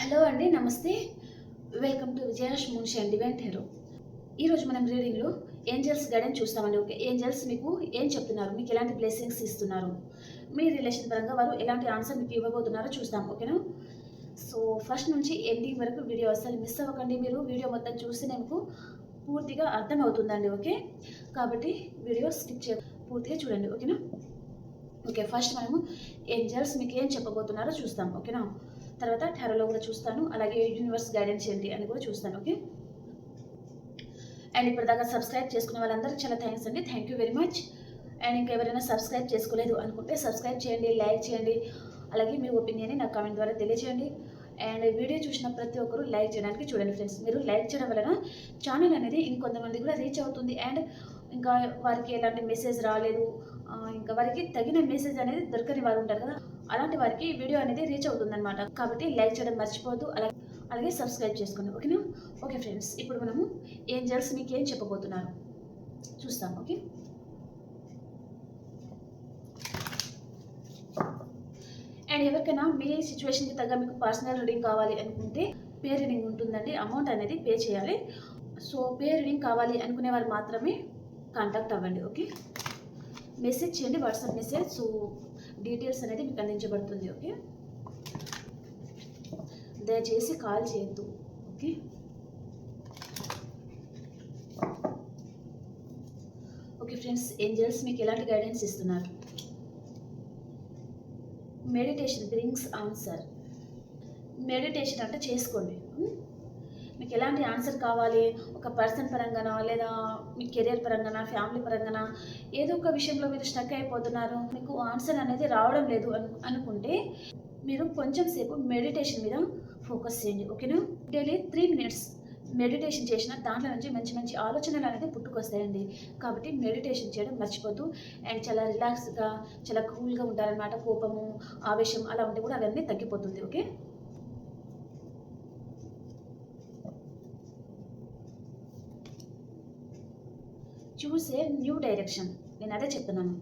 Hello అండి నమస్తే. Welcome to విజయాష్ Munshi అండి డివెంట్ ఈరోజు మనం రీడింగ్లో ఏంజల్స్ గైడెన్స్ చూస్తామండి ఓకే? ఏంజల్స్ మీకు ఏం చెప్తున్నారు? మీకు ఎలాంటి బ్లెస్సింగ్స్ ఇస్తున్నారు? మీ రిలేషన్ పరంగా వారు ఎలాంటి ఆన్సర్ మీకు ఇవ్వబోతున్నారో చూస్తాం ఓకేనా సో ఫస్ట్ నుంచి ఎండింగ్ వరకు వీడియో అసలు మిస్ అవ్వకండి మీరు. వీడియో మొత్తం చూస్తేనే మీకు పూర్తిగా అర్థమవుతుందండి ఓకే? కాబట్టి వీడియో స్కిప్ చే పూర్తిగా చూడండి ఓకేనా ఓకే ఫస్ట్ మనము ఏంజల్స్ మీకు ఏం చెప్పబోతున్నారో చూస్తాం ఓకేనా తర్వాత టారోలో కూడా చూస్తాను. అలాగే యూనివర్స్ గైడెన్స్ ఏంటి అని కూడా చూస్తాను ఓకే అండ్ ఇప్పటిదాకా సబ్స్క్రైబ్ చేసుకున్న వాళ్ళందరికీ చాలా థ్యాంక్స్ అండి. Thank you very much and ఇంకా ఎవరైనా సబ్స్క్రైబ్ చేసుకోలేదు అనుకుంటే సబ్స్క్రైబ్ చేయండి లైక్ చేయండి. అలాగే మీ ఒపీనియన్ని నాకు కామెంట్ ద్వారా తెలియజేయండి అండ్ వీడియో చూసిన ప్రతి ఒక్కరు లైక్ చేయడానికి చూడండి ఫ్రెండ్స్ మీరు లైక్ చేయడం వలన ఛానల్ అనేది ఇంకొంతమంది కూడా రీచ్ అవుతుంది. అండ్ ఇంకా వారికి ఎలాంటి మెసేజ్ రాలేదు. ఇంకా వారికి తగిన మెసేజ్ అనేది దొరకని వారు ఉంటారు కదా. అలాంటి వారికి ఈ వీడియో అనేది రీచ్ అవుతుంది అనమాట కాబట్టి లైక్ చేయడం మర్చిపోవద్దు. అలాగే అలాగే సబ్స్క్రైబ్ చేసుకోండి ఓకేనా? ఓకే ఫ్రెండ్స్ ఇప్పుడు మనము ఏంజల్స్ మీకు ఏం చెప్పబోతున్నారు? చూస్తాం ఓకే? అండ్ ఎవరికైనా మీ సిచ్యువేషన్కి తగ్గ మీకు పర్సనల్ రీడింగ్ కావాలి అనుకుంటే పే రీడింగ్ ఉంటుందండి. అమౌంట్ అనేది పే చేయాలి. సో పే రీడింగ్ కావాలి అనుకునే వారు మాత్రమే కాంటాక్ట్ అవ్వండి ఓకే? మెసేజ్ చేయండి వాట్సాప్ మెసేజ్ సో డీటెయిల్స్ అనేది మీకు అందించబడుతుంది ఓకే? దయచేసి కాల్ చేయొద్దు ఓకే? ఓకే ఫ్రెండ్స్ ఏంజల్స్ మీకు ఎలాంటి గైడెన్స్ ఇస్తున్నారు? మెడిటేషన్ బ్రింగ్స్ ఆన్సర్ మెడిటేషన్ అంటే చేసుకోండి మీకు ఎలాంటి ఆన్సర్ కావాలి? ఒక పర్సన్ పరంగానా? లేదా మీ కెరియర్ పరంగానా? ఫ్యామిలీ పరంగానా? ఏదో ఒక విషయంలో మీరు స్టక్ అయిపోతున్నారు. మీకు ఆన్సర్ అనేది రావడం లేదు అనుకుంటే మీరు కొంచెం సేపు మెడిటేషన్ మీద ఫోకస్ చేయండి. ఓకేనా డైలీ త్రీ మినిట్స్ మెడిటేషన్ చేసిన దాంట్లో నుంచి మంచి మంచి ఆలోచనలు అనేది పుట్టుకొస్తాయండి. కాబట్టి మెడిటేషన్ చేయడం మర్చిపోద్దు అండ్ చాలా రిలాక్స్గా చాలా కూల్గా ఉంటారనమాట కోపము ఆవేశం అలా ఉంటే కూడా అవన్నీ తగ్గిపోతుంది. Okay choose a new direction నేను అదే చెప్తున్నాను.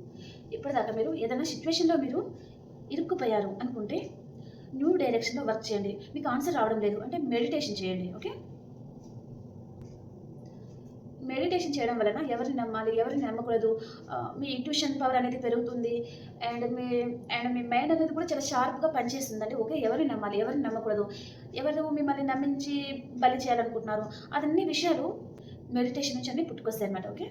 ఇప్పటిదాకా మీరు ఏదైనా సిచ్యువేషన్లో మీరు ఇరుక్కుపోయారు అనుకుంటే న్యూ డైరెక్షన్లో వర్క్ చేయండి. మీకు ఆన్సర్ రావడం లేదు. అంటే మెడిటేషన్ చేయండి. ఓకే మెడిటేషన్ చేయడం వలన ఎవరిని నమ్మాలి ఎవరిని నమ్మకూడదు? మీ ఇంట్యూషన్ పవర్ అనేది పెరుగుతుంది. అండ్ మీ అండ్ మీ మైండ్ అనేది కూడా చాలా షార్ప్గా పనిచేస్తుంది. అంటే ఓకే ఎవరిని నమ్మాలి ఎవరిని నమ్మకూడదు? ఎవరు మిమ్మల్ని నమ్మించి బలి చేయాలనుకుంటున్నారు? అదన్ని విషయాలు మెడిటేషన్ నుంచి అన్ని పుట్టుకొస్తాయి అనమాట ఓకే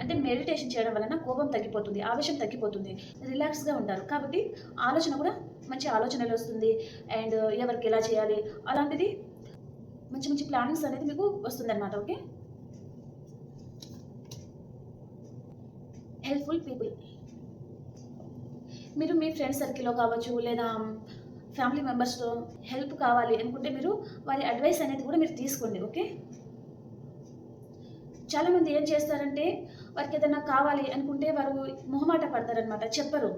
అంటే మెడిటేషన్ చేయడం వలన కోపం తగ్గిపోతుంది ఆవేశం తగ్గిపోతుంది రిలాక్స్గా ఉంటారు. కాబట్టి ఆలోచన కూడా మంచి ఆలోచనలు వస్తుంది. అండ్ ఎవరికి ఎలా చేయాలి అలాంటిది మంచి మంచి ప్లానింగ్స్ అనేది మీకు వస్తుందన్నమాట ఓకే? హెల్ప్ఫుల్ పీపుల్ మీరు మీ ఫ్రెండ్ సర్కిల్లో కావచ్చు లేదా ఫ్యామిలీ మెంబర్స్తో హెల్ప్ కావాలి అనుకుంటే మీరు వారి అడ్వైస్ అనేది కూడా మీరు తీసుకోండి ఓకే? చాలామంది ఏం చేస్తారంటే వారికి ఏదైనా కావాలి అనుకుంటే వారు మొహమాట పడతారనమాట చెప్పరు.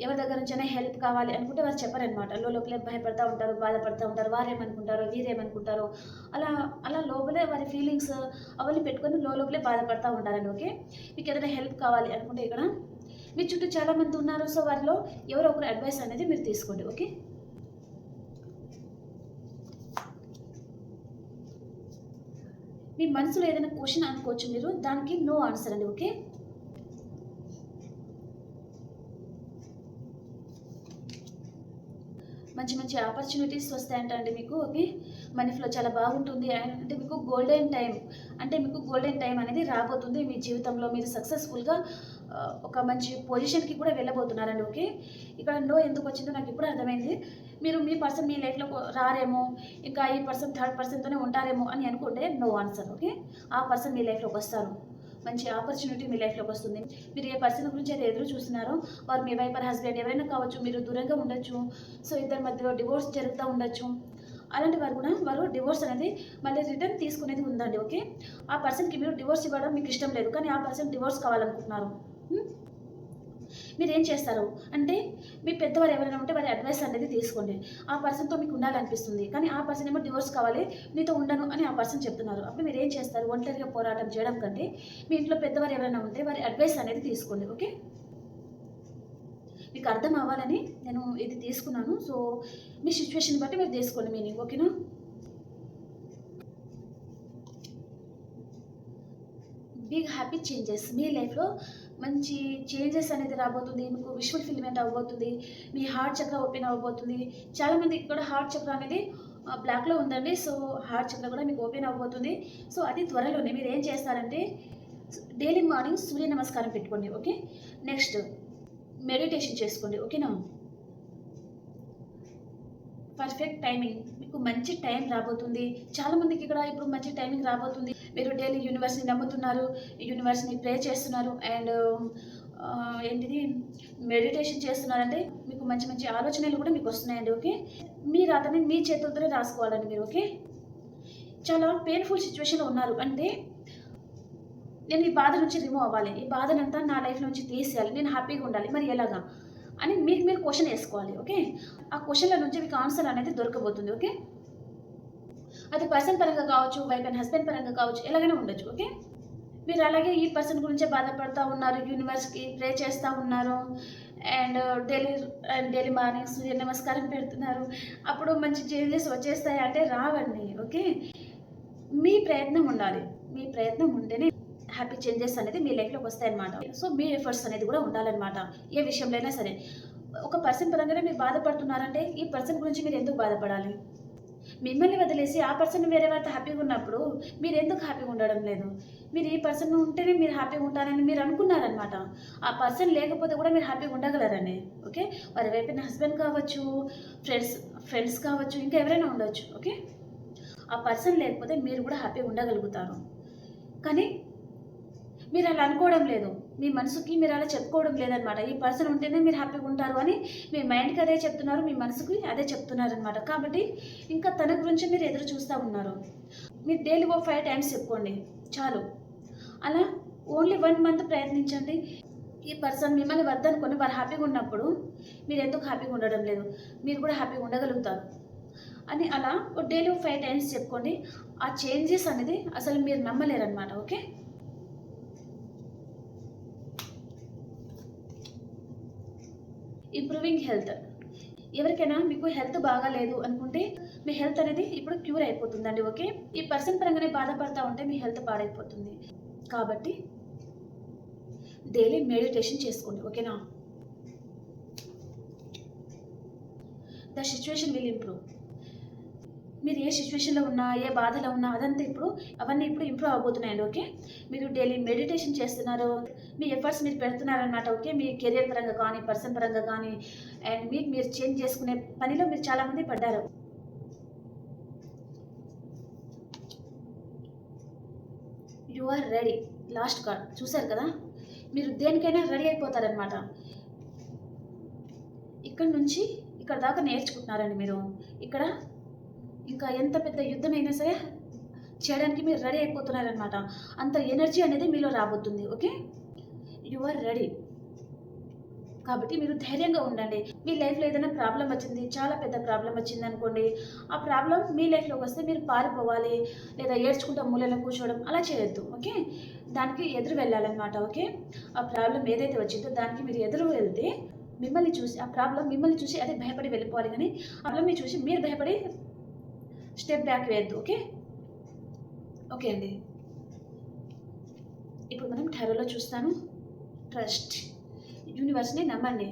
ఎవరి దగ్గర నుంచైనా హెల్ప్ కావాలి అనుకుంటే వారు చెప్పరనమాట లోపలే భయపడతా ఉంటారు బాధపడతా ఉంటారు వారేమనుకుంటారో వీరేమనుకుంటారో. అలా అలా లోపలే వారి ఫీలింగ్స్ అవన్నీ పెట్టుకొని లోపలే బాధపడతా ఉంటారండి ఓకే? మీకు ఏదైనా హెల్ప్ కావాలి అనుకుంటే ఇక్కడ మీ చుట్టూ చాలామంది ఉన్నారు సో వారిలో ఎవరో ఒకరు అడ్వైస్ అనేది మీరు తీసుకోండి ఓకే? మీ మనసులో ఏదైనా క్వశ్చన్ అనుకోవచ్చు మీరు దానికి నో ఆన్సర్ అండి ఓకే మంచి మంచి ఆపర్చునిటీస్ వస్తాయంట అండి మీకు ఓకే మనీ ఫ్లో చాలా బాగుంటుంది అంటే మీకు గోల్డెన్ టైం అంటే మీకు గోల్డెన్ టైం అనేది రాబోతుంది మీ జీవితంలో. మీరు సక్సెస్ఫుల్గా ఒక మంచి పొజిషన్కి కూడా వెళ్ళబోతున్నారండి ఓకే ఇక్కడ నో ఎందుకు వచ్చిందో నాకు ఇప్పుడు అర్థమైంది. మీరు మీ పర్సన్ మీ లైఫ్లో రారేమో ఇంకా ఈ పర్సన్ థర్డ్ పర్సన్తోనే ఉంటారేమో అని అనుకుంటే నో ఆన్సర్ ఓకే? ఆ పర్సన్ మీ లైఫ్లోకి వస్తారు. మంచి ఆపర్చునిటీ మీ లైఫ్లోకి వస్తుంది. మీరు ఏ పర్సన్ గురించి అయితే ఎదురు చూస్తున్నారో వారు మీ వైపర్ హస్బెండ్ ఎవరైనా కావచ్చు మీరు దూరంగా ఉండొచ్చు సో ఇద్దరి మధ్యలో డివోర్స్ జరుగుతూ ఉండొచ్చు. అలాంటి వారు కూడా వారు డివోర్స్ అనేది మళ్ళీ రిటర్న్ తీసుకునేది ఉందండి ఓకే? ఆ పర్సన్కి మీరు డివోర్స్ ఇవ్వడం మీకు ఇష్టం లేదు కానీ ఆ పర్సన్ డివోర్స్ కావాలనుకుంటున్నారు. మీరు ఏం చేస్తారు? అంటే మీ పెద్దవారు ఎవరైనా ఉంటే వారి అడ్వైస్ అనేది తీసుకోండి. ఆ పర్సన్తో మీకు ఉండాలనిపిస్తుంది కానీ ఆ పర్సన్ ఏమో డివోర్స్ కావాలి నీతో ఉండను అని ఆ పర్సన్ చెప్తున్నారు. అప్పుడు మీరు ఏం చేస్తారు? ఒంటరిగా పోరాటం చేయడం కంటే మీ ఇంట్లో పెద్దవారు ఎవరైనా ఉంటే వారి అడ్వైస్ అనేది తీసుకోండి ఓకే? మీకు అర్థం అవ్వాలని నేను ఇది తీసుకున్నాను. సో మీ సిచ్యువేషన్ బట్టి మీరు తీసుకోండి మీనింగ్ ఓకేనా? బిగ్ హ్యాపీ చేంజెస్ మీ లైఫ్లో మంచి చేంజెస్ అనేది రాబోతుంది మీకు విజువల్ ఫిల్మెంట్ అవ్వబోతుంది మీ హార్ట్ చక్ర ఓపెన్ అవ్వబోతుంది. చాలామందికి కూడా హార్ట్ చక్ర అనేది బ్లాక్లో ఉందండి సో హార్ట్ చక్ర కూడా మీకు ఓపెన్ అవ్వబోతుంది. సో అది త్వరలోనే మీరు ఏం చేస్తారంటే డైలీ మార్నింగ్ సూర్య నమస్కారం పెట్టుకోండి ఓకే నెక్స్ట్ మెడిటేషన్ చేసుకోండి ఓకేనా పర్ఫెక్ట్ టైమింగ్ మీకు మంచి టైం రాబోతుంది. చాలా మందికి ఇక్కడ ఇప్పుడు మంచి టైమింగ్ రాబోతుంది. మీరు డైలీ యూనివర్స్ని నమ్ముతున్నారు యూనివర్స్ని ప్రే చేస్తున్నారు అండ్ ఏంటిది? మెడిటేషన్ చేస్తున్నారంటే మీకు మంచి మంచి ఆలోచనలు కూడా మీకు వస్తున్నాయండి ఓకే? మీ రాతని మీ చేతులతోనే రాసుకోవాలండి మీరు ఓకే? చాలా పెయిన్ఫుల్ సిచ్యువేషన్లో ఉన్నారు. అంటే నేను ఈ బాధ నుంచి రిమూవ్ అవ్వాలి. ఈ బాధనంతా నా లైఫ్ నుంచి తీసేయాలి. నేను హ్యాపీగా ఉండాలి. మరి ఎలాగా? అని మీకు మీరు క్వశ్చన్ వేసుకోవాలి ఓకే ఆ క్వశ్చన్ల నుంచి మీకు ఆన్సర్ అనేది దొరకబోతుంది ఓకే అది పర్సన్ పరంగా కావచ్చు వైఫ్ అండ్ హస్బెండ్ పరంగా కావచ్చు ఎలాగైనా ఉండొచ్చు ఓకే మీరు అలాగే ఈ పర్సన్ గురించే బాధపడుతూ ఉన్నారు యూనివర్స్కి ప్రే చేస్తూ ఉన్నారు and daily and daily morning Surya namaskaram పెడుతున్నారు అప్పుడు మంచి చేంజెస్ వచ్చేస్తాయి అంటే రావండి ఓకే మీ ప్రయత్నం ఉండాలి మీ ప్రయత్నం ఉంటేనే హ్యాపీ చేంజెస్ అనేది మీ లైఫ్లోకి వస్తాయన్నమాట. సో మీ ఎఫర్ట్స్ అనేది కూడా ఉండాలన్నమాట. ఏ విషయంలో అయినా సరే. ఒక పర్సన్ పరంగానే మీరు బాధపడుతున్నారంటే ఈ పర్సన్ గురించి మీరు ఎందుకు బాధపడాలి? మిమ్మల్ని వదిలేసి ఆ పర్సన్ వేరే వారితో హ్యాపీగా ఉన్నప్పుడు మీరు ఎందుకు హ్యాపీగా ఉండడం లేదు? మీరు ఈ పర్సన్ ఉంటేనే మీరు హ్యాపీగా ఉంటారని మీరు అనుకున్నారనమాట ఆ పర్సన్ లేకపోతే కూడా మీరు హ్యాపీగా ఉండగలరని. ఓకే వారి వైపు హస్బెండ్ కావచ్చు ఫ్రెండ్స్ ఫ్రెండ్స్ కావచ్చు ఇంకా ఎవరైనా ఉండొచ్చు. ఓకే ఆ పర్సన్ లేకపోతే మీరు కూడా హ్యాపీగా ఉండగలుగుతారు. కానీ మీరు అలా అనుకోవడం లేదు. మీ మనసుకి మీరు అలా చెప్పుకోవడం లేదనమాట. ఈ పర్సన్ ఉంటేనే మీరు హ్యాపీగా ఉంటారు అని మీ మైండ్కి అదే చెప్తున్నారు మీ మనసుకి అదే చెప్తున్నారు అనమాట కాబట్టి ఇంకా తన గురించి మీరు ఎదురు చూస్తూ ఉన్నారు. మీరు డైలీ ఓ ఫైవ్ టైమ్స్ చెప్పుకోండి. చాలు. అలా ఓన్లీ వన్ మంత్ ప్రయత్నించండి. ఈ పర్సన్ మిమ్మల్ని వద్దనుకొని వారు హ్యాపీగా ఉన్నప్పుడు మీరు ఎందుకు హ్యాపీగా ఉండడం లేదు? మీరు కూడా హ్యాపీగా ఉండగలుగుతారు. అని అలా డైలీ ఫైవ్ టైమ్స్ చెప్పుకోండి. ఆ చేంజెస్ అనేది అసలు మీరు నమ్మలేరనమాట. ఓకే? ఇంప్రూవింగ్ హెల్త్ ఎవరికైనా మీకు హెల్త్ బాగాలేదు అనుకుంటే మీ హెల్త్ అనేది ఇప్పుడు క్యూర్ అయిపోతుందండి ఓకే ఈ పర్సన్ పరంగానే బాధపడతా ఉంటే మీ హెల్త్ పాడైపోతుంది. కాబట్టి డైలీ మెడిటేషన్ చేసుకోండి ఓకేనా ద సిచ్యువేషన్ విల్ ఇంప్రూవ్ మీరు ఏ సిచ్యువేషన్లో ఉన్నా ఏ బాధలో ఉన్నా అదంతా ఇప్పుడు అవన్నీ ఇప్పుడు ఇంప్రూవ్ అవబోతున్నాయండి ఓకే మీరు డైలీ మెడిటేషన్ చేస్తున్నారు మీ ఎఫర్ట్స్ మీరు పెడుతున్నారనమాట ఓకే మీ కెరియర్ పరంగా కానీ పర్సన్ పరంగా కానీ అండ్ మీకు మీరు చేంజ్ చేసుకునే పనిలో మీరు చాలామంది పడ్డారు. You are ready last card చూసారు కదా? మీరు దేనికైనా రెడీ అయిపోతారనమాట ఇక్కడ నుంచి ఇక్కడ దాకా నేర్చుకుంటున్నారండి మీరు. ఇక్కడ ఇంకా ఎంత పెద్ద యుద్ధమైనా సరే చేయడానికి మీరు రెడీ అయిపోతున్నారనమాట అంత ఎనర్జీ అనేది మీలో రాబోతుంది ఓకే? యు ఆర్ రెడీ కాబట్టి మీరు ధైర్యంగా ఉండండి. మీ లైఫ్లో ఏదైనా ప్రాబ్లం వచ్చింది చాలా పెద్ద ప్రాబ్లం వచ్చింది అనుకోండి ఆ ప్రాబ్లం మీ లైఫ్లోకి వస్తే మీరు పారిపోవాలి లేదా ఏడ్చుకుంటా మూలలో కూర్చోవడం అలా చేయొద్దు ఓకే? దానికి ఎదురు వెళ్ళాలన్నమాట ఓకే? ఆ ప్రాబ్లం ఏదైతే వచ్చిందో దానికి మీరు ఎదురు వెళ్తే మిమ్మల్ని చూసి ఆ ప్రాబ్లం మిమ్మల్ని చూసి అదే భయపడి వెళ్ళిపోవాలి కానీ ప్రాబ్లమ్ని చూసి మీరు భయపడి స్టెప్ బ్యాక్ వేయద్దు ఓకే? ఓకే అండి. ఇప్పుడు మనం టారోలో చూస్తాను. ట్రస్ట్. యూనివర్స్ని నమ్మండి.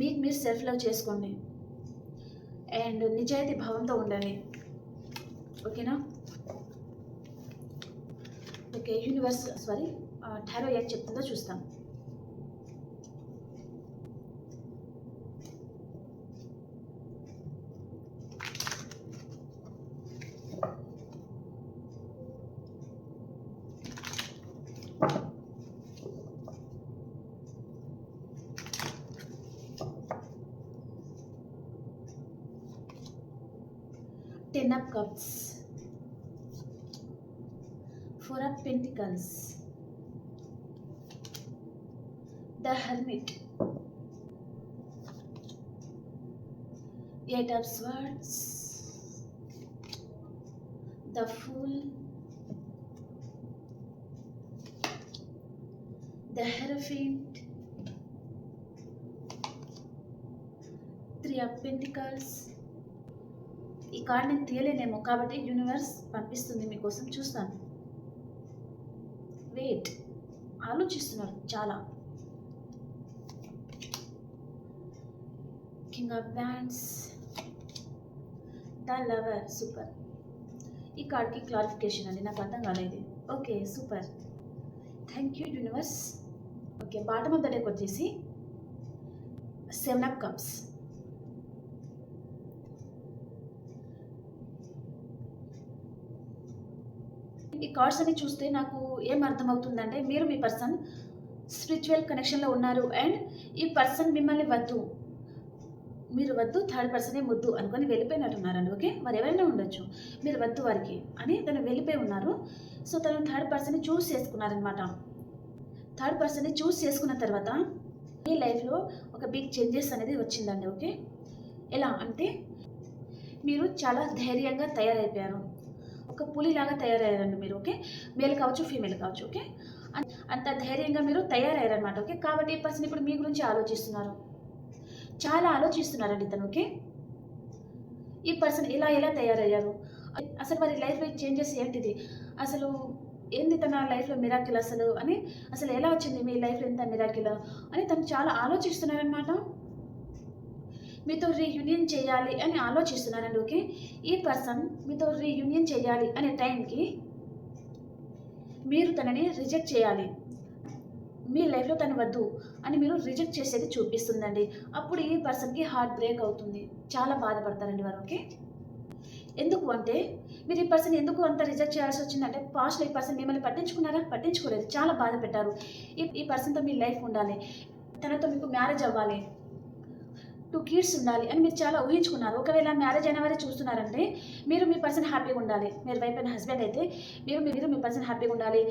మీకు మీరు సెల్ఫ్ లవ్ చేసుకోండి. అండ్ నిజాయితీ భావంతో ఉండండి. ఓకేనా? ఓకే యూనివర్స్ సారీ టారో ఏం చెప్తుందో చూస్తాం helmet eight of swords the fool the the three of pentacles ఈ కార్డ్ నేను తీయలేనేమో కాబట్టి యూనివర్స్ పంపిస్తుంది మీకోసం చూస్తాను. వెయిట్ ఆలోచిస్తున్నారు చాలా. King of wands the lover super ఈ కార్డ్కి క్లారిఫికేషన్ అండి. నాకు అర్థం కాలేదు. Okay super thank you universe okay bottom of the deck వచ్చేసి సెవెన్ అప్ కప్స్ ఈ కార్డ్స్ అని చూస్తే నాకు ఏం అర్థమవుతుందంటే మీరు మీ పర్సన్ స్పిరిచువల్ కనెక్షన్లో ఉన్నారు అండ్ ఈ పర్సన్ మిమ్మల్ని వద్దు. మీరు వద్దు థర్డ్ పర్సనే ముద్దు అనుకొని వెళ్ళిపోయినట్టున్నారండి ఓకే? వారు ఎవరైనా ఉండొచ్చు. మీరు వద్దు వారికి అని తను వెళ్ళిపోయి ఉన్నారు. సో తను థర్డ్ పర్సన్ని చూస్ చేసుకున్నారనమాట థర్డ్ పర్సన్ని చూస్ చేసుకున్న తర్వాత మీ లైఫ్లో ఒక బిగ్ చేంజెస్ అనేది వచ్చిందండి ఓకే? ఎలా అంటే మీరు చాలా ధైర్యంగా తయారైపోయారు. ఒక పులిలాగా తయారయ్యారండి మీరు ఓకే? మేల్ కావచ్చు ఫీమేల్ కావచ్చు ఓకే? అంత ధైర్యంగా మీరు తయారయ్యారనమాట ఓకే? కాబట్టి ఈ పర్సన్ ఇప్పుడు మీ గురించి ఆలోచిస్తున్నారు. చాలా ఆలోచిస్తున్నారండి ఇతను ఓకే? ఈ పర్సన్ ఇలా ఎలా తయారయ్యారు? అసలు వారి లైఫ్లో చేంజెస్ ఏంటిది? అసలు ఏంది తన లైఫ్లో మిరాకిల్ అసలు? అని అసలు ఎలా వచ్చింది మీ లైఫ్లో ఎంత మిరాకిల్ అని తను చాలా ఆలోచిస్తున్నారనమాట మీతో రీయూనియన్ చేయాలి అని ఆలోచిస్తున్నారండి ఓకే? ఈ పర్సన్ మీతో రీయూనియన్ చేయాలి అనే టైంకి మీరు తనని రిజెక్ట్ చేయాలి. మీ లైఫ్లో తను వద్దు అని మీరు రిజెక్ట్ చేసేది చూపిస్తుందండి. అప్పుడు ఈ పర్సన్కి హార్ట్ బ్రేక్ అవుతుంది. చాలా బాధపడతారండి వారు ఓకే? ఎందుకు అంటే మీరు ఈ పర్సన్ ఎందుకు అంత రిజెక్ట్ చేయాల్సి వచ్చిందంటే పాస్ట్లో ఈ పర్సన్ మిమ్మల్ని పట్టించుకున్నారా? పట్టించుకోలేదు. చాలా బాధ పెట్టారు ఈ ఈ పర్సన్తో మీ లైఫ్ ఉండాలి. తనతో మీకు మ్యారేజ్ అవ్వాలి. టూ కిడ్స్ ఉండాలి అని మీరు చాలా ఊహించుకున్నారు. ఒకవేళ మ్యారేజ్ అయిన వారే చూస్తున్నారంటే మీరు మీ పర్సన్ హ్యాపీగా ఉండాలి. మీరు వైఫ్ అండ్ హస్బెండ్ అయితే మీరు మీరు మీ పర్సన్ హ్యాపీగా ఉండాలి.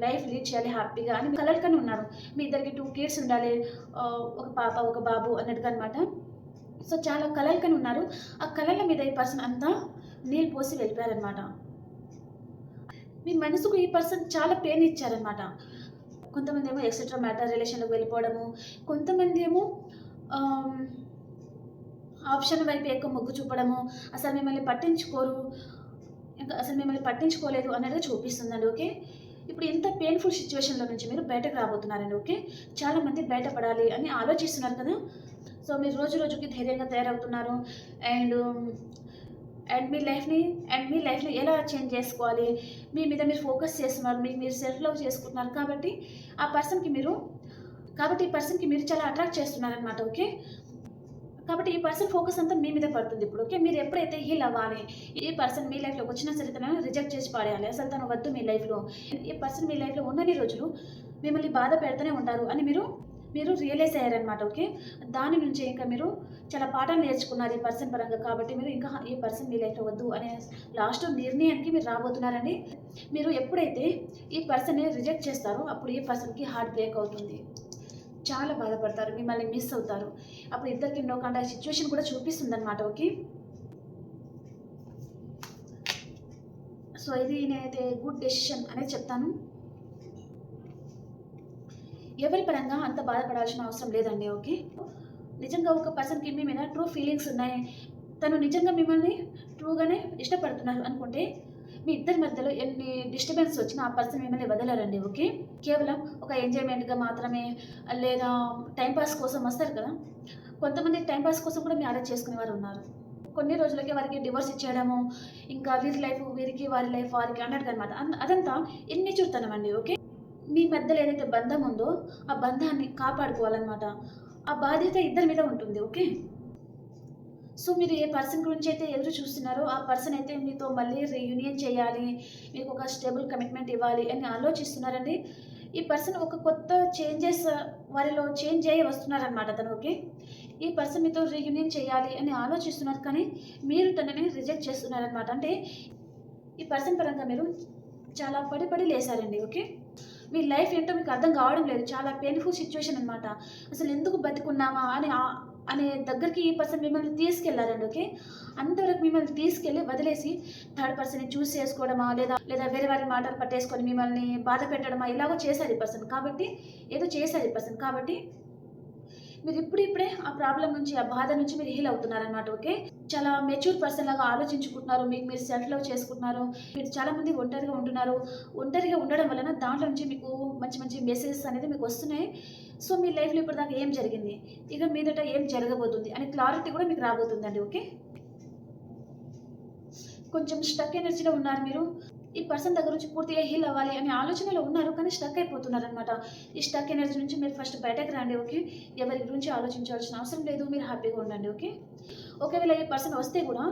లైఫ్ లీడ్ చేయాలి హ్యాపీగా అని కలర్కని ఉన్నారు. మీ ఇద్దరికి టూ కిడ్స్ ఉండాలి ఒక పాప ఒక బాబు అన్నట్టుగా అనమాట సో చాలా కలర్కని ఉన్నారు. ఆ కళల మీద ఈ పర్సన్ అంతా నీళ్ళు పోసి వెళ్ళిపోయారనమాట మీ మనసుకు ఈ పర్సన్ చాలా పెయిన్ ఇచ్చారనమాట కొంతమంది ఏమో ఎక్సెట్రా మ్యాటర్ రిలేషన్లోకి వెళ్ళిపోవడము కొంతమంది ఏమో ఆప్షన్ వైపు ఎక్కువ మొగ్గు చూపడము అసలు మిమ్మల్ని పట్టించుకోరు ఇంకా అసలు మిమ్మల్ని పట్టించుకోలేదు అన్నట్టుగా చూపిస్తుందండి ఓకే? ఇప్పుడు ఇంత పెయిన్ఫుల్ సిచ్యువేషన్లో నుంచి మీరు బయటకు రాబోతున్నారండి ఓకే? చాలామంది బయటపడాలి అని ఆలోచిస్తున్నారు కదా? సో మీరు రోజు రోజుకి ధైర్యంగా తయారవుతున్నారు. అండ్ అండ్ మీ లైఫ్ని అండ్ మీ లైఫ్ని ఎలా చేంజ్ చేసుకోవాలి? మీ మీద మీరు ఫోకస్ చేస్తున్నారు మీకు మీరు సెల్ఫ్ లవ్ చేసుకుంటున్నారు కాబట్టి ఆ పర్సన్కి మీరు కాబట్టి ఈ పర్సన్కి మీరు చాలా అట్రాక్ట్ చేస్తున్నారనమాట ఓకే? కాబట్టి ఈ పర్సన్ ఫోకస్ అంతా మీ మీద పడుతుంది ఇప్పుడు ఓకే మీరు ఎప్పుడైతే హీల్ అవ్వాలి ఈ పర్సన్ మీ లైఫ్లోకి వచ్చినా సరే తనను రిజెక్ట్ చేసి పాడేయాలి అసలు తను వద్దు మీ లైఫ్లో ఈ పర్సన్ మీ లైఫ్లో ఉన్నన్ని రోజులు మిమ్మల్ని బాధ పెడుతూనే ఉంటారు అని మీరు మీరు రియలైజ్ అయ్యారనమాట ఓకే దాని నుంచి ఇంకా మీరు చాలా పాఠాలు నేర్చుకున్నారు ఈ పర్సన్ పరంగా కాబట్టి మీరు ఇంకా ఈ పర్సన్ మీ లైఫ్లో వద్దు అనే లాస్ట్ నిర్ణయానికి మీరు రాబోతున్నారండి. మీరు ఎప్పుడైతే ఈ పర్సన్ని రిజెక్ట్ చేస్తారో అప్పుడు ఈ పర్సన్కి హార్ట్ బ్రేక్ అవుతుంది. చాలా బాధపడతారు మిమ్మల్ని మిస్ అవుతారు. అప్పుడు ఇద్దరికి నో కాంటాక్ట్ సిచ్యువేషన్ కూడా చూపిస్తుంది అనమాట ఓకే? సో ఇది నేనైతే గుడ్ డెసిషన్ అనేది చెప్తాను. ఎవరి పరంగా అంత బాధపడాల్సిన అవసరం లేదండి ఓకే? నిజంగా ఒక పర్సన్కి మీ మీద ట్రూ ఫీలింగ్స్ ఉన్నాయి. తను నిజంగా మిమ్మల్ని ట్రూగానే ఇష్టపడుతున్నారు అనుకుంటే మీ ఇద్దరి మధ్యలో ఎన్ని డిస్టర్బెన్స్ వచ్చినా ఆ పర్సన్ మిమ్మల్ని వదలరండి ఓకే కేవలం ఒక ఎంజాయ్మెంట్గా మాత్రమే లేదా టైంపాస్ కోసం వస్తారు కదా? కొంతమంది టైంపాస్ కోసం కూడా మ్యారేజ్ చేసుకునే వారు ఉన్నారు. కొన్ని రోజులకి వారికి డివోర్స్ ఇచ్చేయడము ఇంకా వీరి లైఫ్ వీరికి వారి లైఫ్ వారికి అన్నట్టుగా అనమాట అదంతా ఎన్ని అండి ఓకే మీ మధ్యలో ఏదైతే బంధం ఉందో ఆ బంధాన్ని కాపాడుకోవాలన్నమాట. ఆ బాధ్యత ఇద్దరి మీద ఉంటుంది ఓకే సో మీరు ఏ పర్సన్ గురించి అయితే ఎదురు చూస్తున్నారో ఆ పర్సన్ అయితే మీతో మళ్ళీ రీయూనియన్ చేయాలి మీకు ఒక స్టేబుల్ కమిట్మెంట్ ఇవ్వాలి అని ఆలోచిస్తున్నారండి. ఈ పర్సన్ ఒక కొత్త చేంజెస్ వారిలో చేంజ్ అయ్యి వస్తున్నారనమాట తను ఓకే ఈ పర్సన్ మీతో రీయూనియన్ చేయాలి అని ఆలోచిస్తున్నారు కానీ మీరు తనని రిజెక్ట్ చేస్తున్నారనమాట అంటే ఈ పర్సన్ పరంగా మీరు చాలా పడి పడి లేసారండి ఓకే? మీ లైఫ్ ఏంటో మీకు అర్థం కావడం లేదు. చాలా పెయిన్ఫుల్ సిచ్యువేషన్ అనమాట అసలు ఎందుకు బతికున్నామా అని అనే దగ్గరికి ఈ పర్సన్ మిమ్మల్ని తీసుకెళ్ళారండి ఓకే అంతవరకు మిమ్మల్ని తీసుకెళ్ళి వదిలేసి థర్డ్ పర్సన్ని చూస్ చేసుకోవడమా లేదా లేదా వేరే వారి మాటలు పట్టేసుకొని మిమ్మల్ని బాధ పెట్టడమా ఇలాగో చేశారు ఈ పర్సన్ కాబట్టి ఏదో చేశారు ఈ పర్సన్ కాబట్టి మీరు ఇప్పుడిప్పుడే ఆ ప్రాబ్లం నుంచి ఆ బాధ నుంచి మీరు హీల్ అవుతున్నారనమాట ఓకే చాలా మెచ్యూర్ పర్సన్ లాగా ఆలోచించుకుంటున్నారు. మీకు మీరు సెల్ఫ్ లవ్ చేసుకుంటున్నారు. మీరు చాలా మంది ఒంటరిగా ఉంటున్నారు. ఒంటరిగా ఉండడం వలన దాంట్లో నుంచి మీకు మంచి మంచి మెసేజెస్ అనేది మీకు వస్తున్నాయి. సో మీ లైఫ్లో ఇప్పటిదాకా ఏం జరిగింది? ఇక మీదట ఏం జరగబోతుంది? అనే క్లారిటీ కూడా మీకు రాబోతుందండి ఓకే? కొంచెం స్టక్ ఎనర్జీలో ఉన్నారు మీరు. ఈ పర్సన్ దగ్గర నుంచి పూర్తిగా హీల్ అవ్వాలి అనే ఆలోచనలో ఉన్నారు కానీ స్టక్ అయిపోతున్నారు అనమాట ఈ స్టక్ ఎనర్జీ నుంచి మీరు ఫస్ట్ బయటకు రండి ఓకే? ఎవరి గురించి ఆలోచించాల్సిన అవసరం లేదు. మీరు హ్యాపీగా ఉండండి ఓకే? ఒకవేళ ఈ పర్సన్ వస్తే కూడా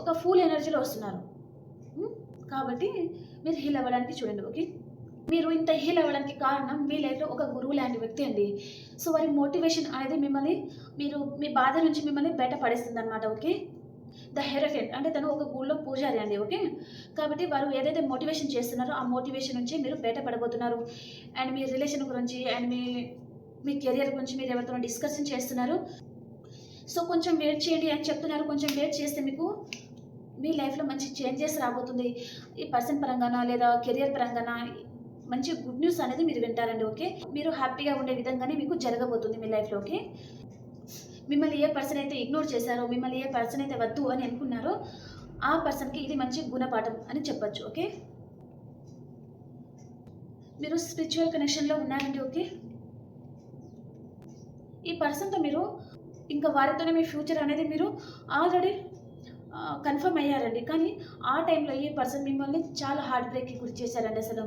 ఒక ఫుల్ ఎనర్జీలో వస్తున్నారు. కాబట్టి మీరు హీల్ అవ్వడానికి చూడండి ఓకే? మీరు ఇంత హీల్ అవ్వడానికి కారణం మీ లైఫ్లో ఒక గురువు లాంటి వ్యక్తి అండి. సో వారి మోటివేషన్ అనేది మిమ్మల్ని మీరు మీ బాధ నుంచి మిమ్మల్ని బయట పడేస్తుంది అనమాట ఓకే? ద హెరఫెంట్ అంటే తను ఒక గుళ్ళో పూజారి అండి ఓకే? కాబట్టి వారు ఏదైతే మోటివేషన్ చేస్తున్నారో ఆ మోటివేషన్ నుంచి మీరు బయటపడబోతున్నారు. అండ్ మీ రిలేషన్ గురించి అండ్ మీ మీ కెరియర్ గురించి మీరు ఎవరితో డిస్కషన్ చేస్తున్నారు. సో కొంచెం వెయిట్ చేయండి అని చెప్తున్నారు. కొంచెం వెయిట్ చేస్తే మీకు మీ లైఫ్లో మంచి చేంజెస్ రాబోతుంది. ఈ పర్సన్ పరంగానా లేదా కెరియర్ పరంగానా మంచి గుడ్ న్యూస్ అనేది మీరు వింటారండి ఓకే మీరు హ్యాపీగా ఉండే విధంగానే మీకు జరగబోతుంది మీ లైఫ్లో ఓకే మిమ్మల్ని ఏ పర్సన్ అయితే ఇగ్నోర్ చేశారో మిమ్మల్ని ఏ పర్సన్ అయితే వద్దు అని అనుకున్నారో ఆ పర్సన్కి ఇది మంచి గుణపాఠం అని చెప్పొచ్చు ఓకే మీరు స్పిరిచువల్ కనెక్షన్లో ఉన్నారండి ఓకే ఈ పర్సన్తో మీరు ఇంకా వారితోనే మీ ఫ్యూచర్ అనేది మీరు ఆల్రెడీ కన్ఫర్మ్ అయ్యారండి. కానీ ఆ టైంలో ఈ పర్సన్ మిమ్మల్ని చాలా హార్ట్ బ్రేక్కి గురి చేశారండి అసలు.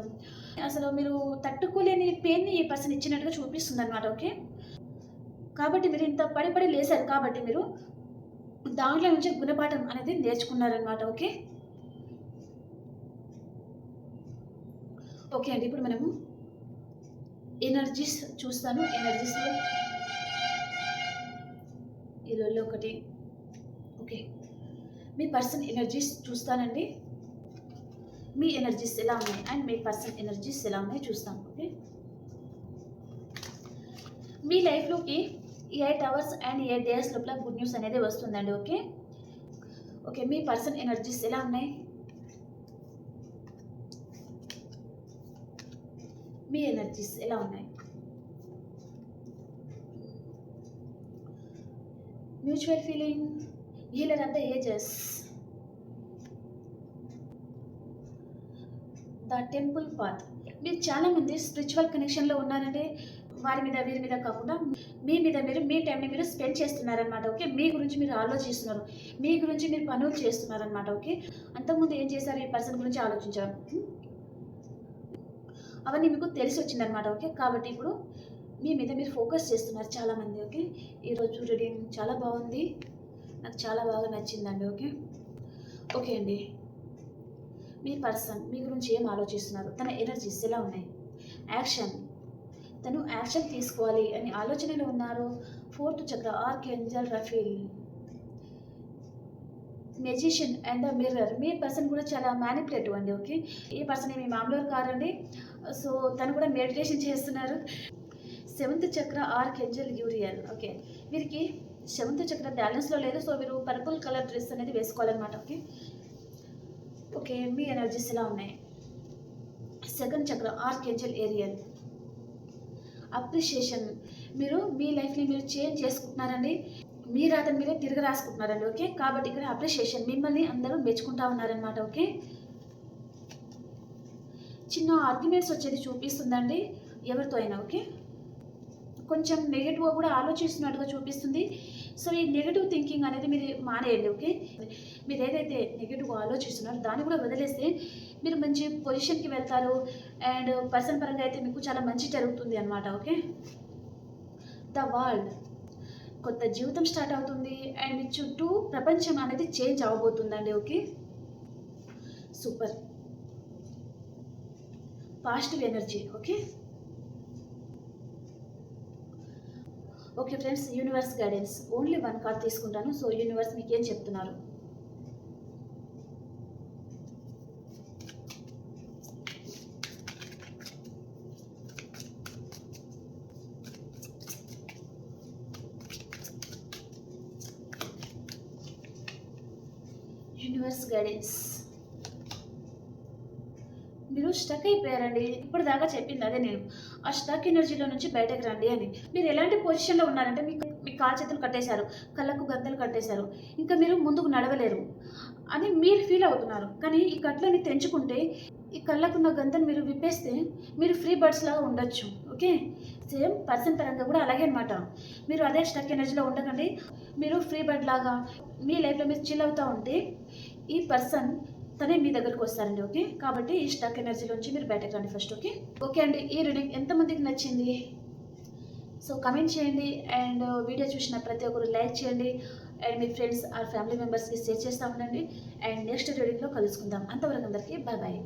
అసలు మీరు తట్టుకోలేని పెయిన్ని ఈ పర్సన్ ఇచ్చినట్టుగా చూపిస్తుంది అనమాట ఓకే? కాబట్టి మీరు ఇంత పడి పడి లేశారు కాబట్టి మీరు దాంట్లో నుంచి గుణపాఠం అనేది నేర్చుకున్నారనమాట ఓకే? ఓకే అండి ఇప్పుడు మనము ఎనర్జీస్ చూస్తాను. ఎనర్జీస్లో ఈ రోజులో ఒకటి. ఓకే. మీ పర్సన్ ఎనర్జీస్ చూస్తానండి. మీ ఎనర్జీస్ ఎలా ఉన్నాయి? అండ్ మీ పర్సన్ ఎనర్జీస్ ఎలా ఉన్నాయి చూస్తాను. ఓకే. మీ లైఫ్లోకి eight hours and eight days లోపల గుడ్ న్యూస్ అనేది వస్తుందండి. ఓకే. ఓకే మీ పర్సన్ ఎనర్జీస్ ఎలా ఉన్నాయి? మీ ఎనర్జీస్ ఎలా ఉన్నాయి? Mutual feeling healer the ages. The temple path. మీరు చాలామంది స్పిరిచువల్ కనెక్షన్లో ఉన్నారంటే వారి మీద వీరి మీద కాకుండా మీ మీద మీరు మీ టైంని మీరు స్పెండ్ చేస్తున్నారనమాట ఓకే? మీ గురించి మీరు ఆలోచిస్తున్నారు. మీ గురించి మీరు పనులు చేస్తున్నారనమాట ఓకే? అంతకుముందు ఏం చేశారు? ఈ పర్సన్ గురించి ఆలోచించారు. అవన్నీ మీకు తెలిసి వచ్చిందనమాట ఓకే? కాబట్టి ఇప్పుడు మీ మీద మీరు ఫోకస్ చేస్తున్నారు చాలామంది ఓకే ఈరోజు రీడింగ్ చాలా బాగుంది. నాకు చాలా బాగా నచ్చిందండి ఓకే ఓకే అండి. మీ పర్సన్ మీ గురించి ఏం ఆలోచిస్తున్నారు? తన ఎనర్జీస్ ఎలా ఉన్నాయి? యాక్షన్ తను యాక్షన్ తీసుకోవాలి అని ఆలోచనలో ఉన్నారు. Fourth chakra archangel Raphael magician and the mirror me person కూడా చాలా మ్యానిపులేటివ్ అండి ఓకే ఈ పర్సన్ ఏమి మామూలు కారండి. సో తను కూడా మెడిటేషన్ చేస్తున్నారు. Seventh chakra archangel Uriel. Okay. వీరికి సెవెంత్ చక్ర బ్యాలెన్స్లో లేదు. సో మీరు పర్పుల్ కలర్ డ్రెస్ అనేది వేసుకోవాలన్నమాట. ఓకే. ఓకే. మీ ఎనర్జీస్ ఇలా ఉన్నాయి? Second chakra archangel Ariel. Appreciation. మీరు మీ లైఫ్ని మీరు చేంజ్ చేసుకుంటున్నారండి. మీరు అతని మీరే తిరిగి రాసుకుంటున్నారండి. ఓకే. కాబట్టి ఇక్కడ అప్రిషియేషన్. మిమ్మల్ని అందరూ మెచ్చుకుంటా ఉన్నారనమాట ఓకే. చిన్న ఆర్గ్యుమెంట్స్ వచ్చేది చూపిస్తుందండి. ఎవరితో అయినా. ఓకే. కొంచెం నెగిటివ్గా కూడా ఆలోచిస్తున్నట్టుగా చూపిస్తుంది. సో ఈ నెగిటివ్ థింకింగ్ అనేది మీరు మానేయండి ఓకే మీరు ఏదైతే నెగిటివ్గా ఆలోచిస్తున్నారో దాన్ని కూడా వదిలేస్తే మీరు మంచి పొజిషన్కి వెళ్తారు. అండ్ పర్సన్ పరంగా అయితే మీకు చాలా మంచి జరుగుతుంది అనమాట ఓకే ద వరల్డ్ కొత్త జీవితం స్టార్ట్ అవుతుంది. అండ్ మీ చుట్టూ ప్రపంచం అనేది change అవ్వబోతుందండి okay super positive energy okay okay friends universe guidance only one card తీసుకుంటాను. సో యూనివర్స్ మీకు ఏం చెప్తున్నారు? యూనివర్స్ గైడెన్స్ మీరు స్టక్ అయిపోయారండి. ఇప్పుడు దాకా చెప్పింది అదే నేను. ఆ స్టక్ ఎనర్జీలో నుంచి బయటకు రండి అని. మీరు ఎలాంటి పొజిషన్లో ఉన్నారంటే మీకు మీ కాల్చేతులు కట్టేశారు కళ్ళకు గంతలు కట్టేశారు ఇంకా మీరు ముందుకు నడవలేరు అని మీరు ఫీల్ అవుతున్నారు. కానీ ఈ కట్లని తెంచుకుంటే ఈ కళ్ళకున్న గంతను మీరు విప్పేస్తే మీరు ఫ్రీ బర్డ్స్ లాగా ఉండొచ్చు. ఓకే? సేమ్ పర్సన్ పరంగా కూడా అలాగే అనమాట మీరు అదే స్టక్ ఎనర్జీలో ఉండకండి. మీరు ఫ్రీ బర్డ్ లాగా మీ లైఫ్లో మీరు చిల్ అవుతూ ఉంటే ఈ పర్సన్ తనే మీ దగ్గరకు వస్తారండి ఓకే? కాబట్టి ఈ స్టక్ ఎనర్జీలోంచి మీరు బయటకు రండి ఫస్ట్ ఓకే? ఓకే అండి ఈ రీడింగ్ ఎంతమందికి నచ్చింది? సో కమెంట్ చేయండి అండ్ వీడియో చూసిన ప్రతి ఒక్కరు లైక్ చేయండి అండ్ మీ ఫ్రెండ్స్ ఆర్ ఫ్యామిలీ మెంబర్స్కి షేర్ చేస్తూ ఉండండి. అండ్ నెక్స్ట్ రీడింగ్లో కలుసుకుందాం. అంతవరకు అందరికీ బాయ్ బాయ్